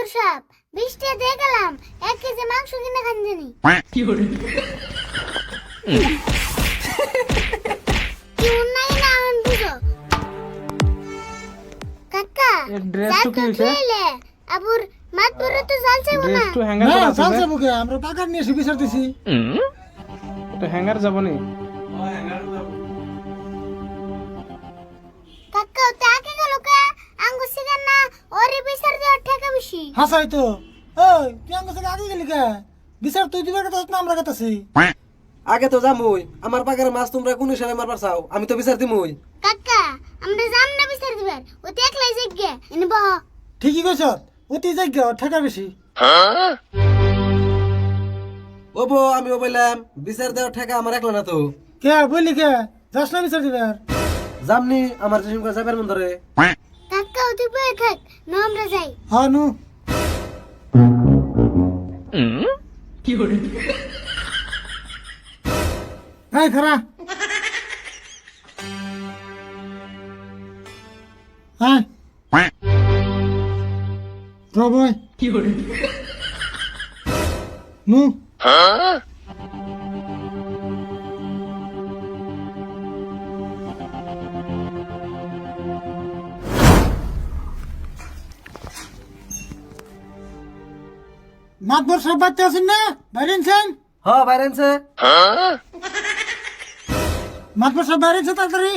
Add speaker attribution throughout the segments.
Speaker 1: মাতুর সাপ। বৃষ্টি দিয়ে গেলাম। এক কেজি মাংস কিনে খান জানি। কি উন্নয় না আন বুঝো? কাকা
Speaker 2: এ তো কি হইছে?
Speaker 1: খেলে আবুর মাতুরে তো জালছে না।
Speaker 2: ড্রেস তো হ্যাঙ্গার
Speaker 3: না
Speaker 2: করা আছে
Speaker 3: চালছে আমরা পাকার নিয়ে এসে বিচারতেছি
Speaker 2: তো হ্যাঙ্গার যাব নি?
Speaker 1: কাকা ওতে আগে গেল কে? আঙ্গু না ওরে বিচার ঠেকা বেশি?
Speaker 3: হাসাই তো। ওই তুই আমার কাছে আগে গেলি কে? বিচার তুই দিবার কথা না আমরা
Speaker 4: আগে তো যামুই। আমার পাকের মাছ তোমরা কোন হিসাবে মারবার চাও? আমি তো বিচার দিমুই।
Speaker 1: কাকা আমরা যাম না বিচার দিবার। ওতে একলাই জিজ্ঞে এনে বহ।
Speaker 3: ঠিকই কইছ। অতি যাই ঠেকা বেশি।
Speaker 4: ও বো আমি ও বললাম বিচার দেওয়ার ঠেকা আমার একলা না তো।
Speaker 3: কে বললি কে? যাস না বিচার দিবার।
Speaker 4: যামনি আমার সঙ্গে যাবার মন ধরে।
Speaker 1: কাকা ওতে বয়ে থাক না আমরা যাই।
Speaker 3: হ্যাঁ নু এই খারা। হ্যাঁ প্রবয় নু। মাতবর সব বাচ্চা আছেন না? বাইরে আছেন
Speaker 4: হ বাইরেনছে
Speaker 3: মাতবর সব বাইরে আছে তাড়াতাড়ি।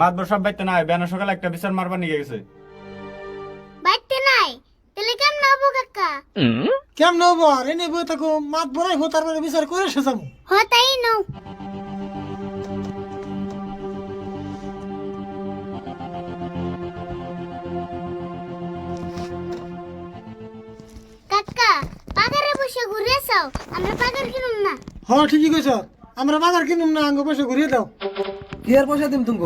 Speaker 5: মাতবর সব বাইতে নাই বেনা সকালে একটা বিচার মারবার নিয়ে গেছে।
Speaker 1: বাইতে নাই? তাহলে কেমন হব কাকা?
Speaker 3: কেমন হব? আর এনে বই থাকো মাত বড়াই হো তারপরে বিচার করে শেষাবো
Speaker 1: হ তাই নও। যাও আমরা পাগার কিনুম না।
Speaker 3: হ ঠিকই কইছ। আমরা বাজার কিনুম না আঙ্গ পয়সা ঘুরিয়ে দাও।
Speaker 4: কি আর পয়সা দিম তুমি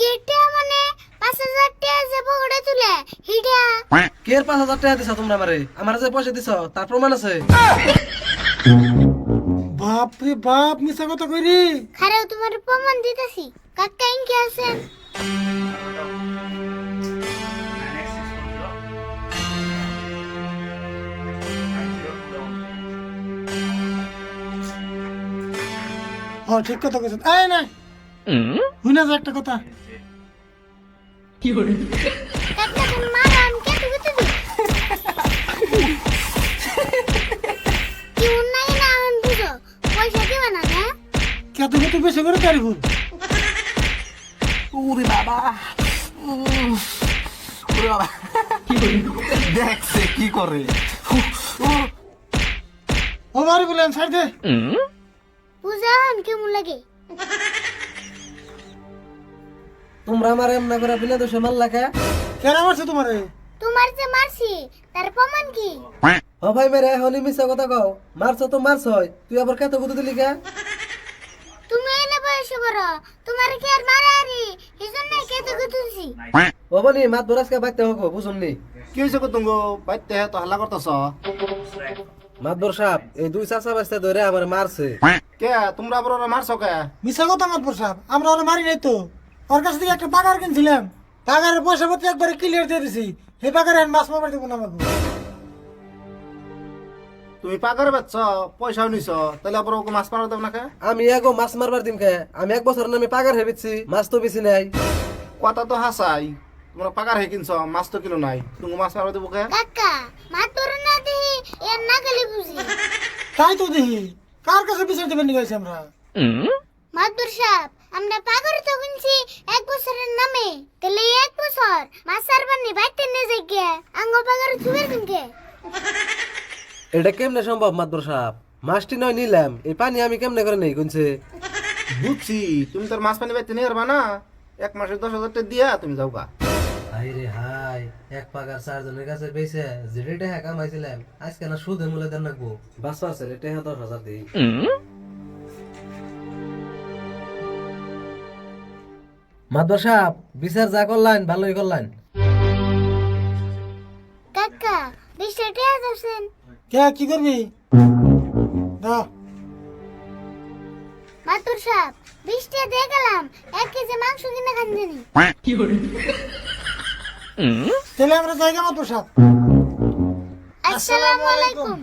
Speaker 1: কেটে মানে পাঁচ হাজার টাকা যে পকেটে তুলে হিডা
Speaker 4: কে আর পাঁচ হাজার টাকা দিছ তোমরা আমারে? আমার যে পয়সা দিছ তার প্রমাণ আছে।
Speaker 3: বাপ রে বাপ মিছা কথা কইরি।
Speaker 1: খারাও তোমার প্রমাণ দিতেছি। কাকা ইনকে আছেন?
Speaker 3: হ ঠিক কথা কইছ এই না হুইনা যা একটা কথা
Speaker 1: তুমি মারো কি উন্নয় না আন বুঝো পয়সা দিবা না হ্যাঁ
Speaker 3: বেশি করে তারি ভুল
Speaker 4: ওরে বাবা ওরে বাবা দেখছে কি করে
Speaker 3: ও বাড়ি বলেন ছাড় দে
Speaker 1: লাগে।
Speaker 4: তোমরা আমার এমনা করে বিলে দোষে মারলা কে?
Speaker 3: কেন মারছে তোমারে?
Speaker 1: তোমার যে মারছি তার প্রমাণ কি?
Speaker 4: ও ভাই মেরে হলি মিছা কথা কও। মারছো তো মারছ তুই আবার কত কত দিলি কে?
Speaker 1: তুমি বয়সে বড় তোমার কি আর মারা আরি এই জন্য কেটে কেটেছি
Speaker 4: ও বনি মাত বরাসকে বাইতে হোক বুঝুননি
Speaker 5: কি হয়েছে কো তুঙ্গ? বাইতে তো হাল্লা করতেছ।
Speaker 4: মাতবর সাপ এই দুই চাচা বাস্তা ধরে আমার মারছে।
Speaker 5: কে? তোমরা আবার ওরা মারছো কে?
Speaker 3: মিছা কথা মাত প্রসাদ আমরা ওরা মারি নাই তো। ওর কাছ থেকে একটা পাগার কিনছিলাম। পাগারের পয়সা পত্র একবারে ক্লিয়ার দিয়ে দিছি। সেই পাগারে আমি মাছ মারবার দেবো না আমাকে
Speaker 5: তুমি পাগার বেচছ পয়সাও নিছ তাহলে আবার ওকে মাছ মারা দেব না কে?
Speaker 4: আমি এগো মাছ মারবার দিম কে। আমি এক বছর নামে পাগার হেবিছি মাছ তো বেশি নাই।
Speaker 5: কথা তো হাসাই তোমরা পাগার হে কিনছ মাছ তো কিলো নাই। তুমি মাছ মারা দেবো কে?
Speaker 1: কাকা মাতুর না দেহি এর না গেলে বুঝি।
Speaker 3: তাই তো দেখি কার কাছে বিচার দেবেন নিয়ে আমরা?
Speaker 1: মাতুর সাপ আমরা পাগর তো কিনছি এক বছরের নামে। তাহলে এক বছর মাসার বানি বাইতে নিয়ে যাই গে। আঙ্গ পাগর থুবের কিনকে
Speaker 4: এটা কেমনে সম্ভব মাতবর সাপ মাছটি নয় নিলাম এই পানি আমি কেমনে করে নেই গুনছে?
Speaker 5: বুঝছি তুমি তোর মাছ পানি বাইতে নিয়ে পারবা না? এক মাসে দশ হাজার টাকা দিয়া তুমি যাও গা
Speaker 4: হাই রে হাই এক পাগার চারজনের কাছে বেছে যেটা হ্যাঁ কামাইছিলাম আজকে না সুদে মূলে দেন রাখব বাস আছে রে টেহা দশ হাজার দিই মাতবর সাপ বিচার যা করলেন ভালোই করলেন।
Speaker 1: কাকা বিশটা টাকা যাচ্ছেন
Speaker 3: কে কি করবি? দাও
Speaker 1: মাতুর সাপ বিশটা দিয়ে গেলাম এক কেজি মাংস কিনে খান জানি।
Speaker 3: তাহলে আমরা জায়গা মতো সাপ।
Speaker 1: আসসালামু আলাইকুম।